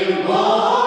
irmão.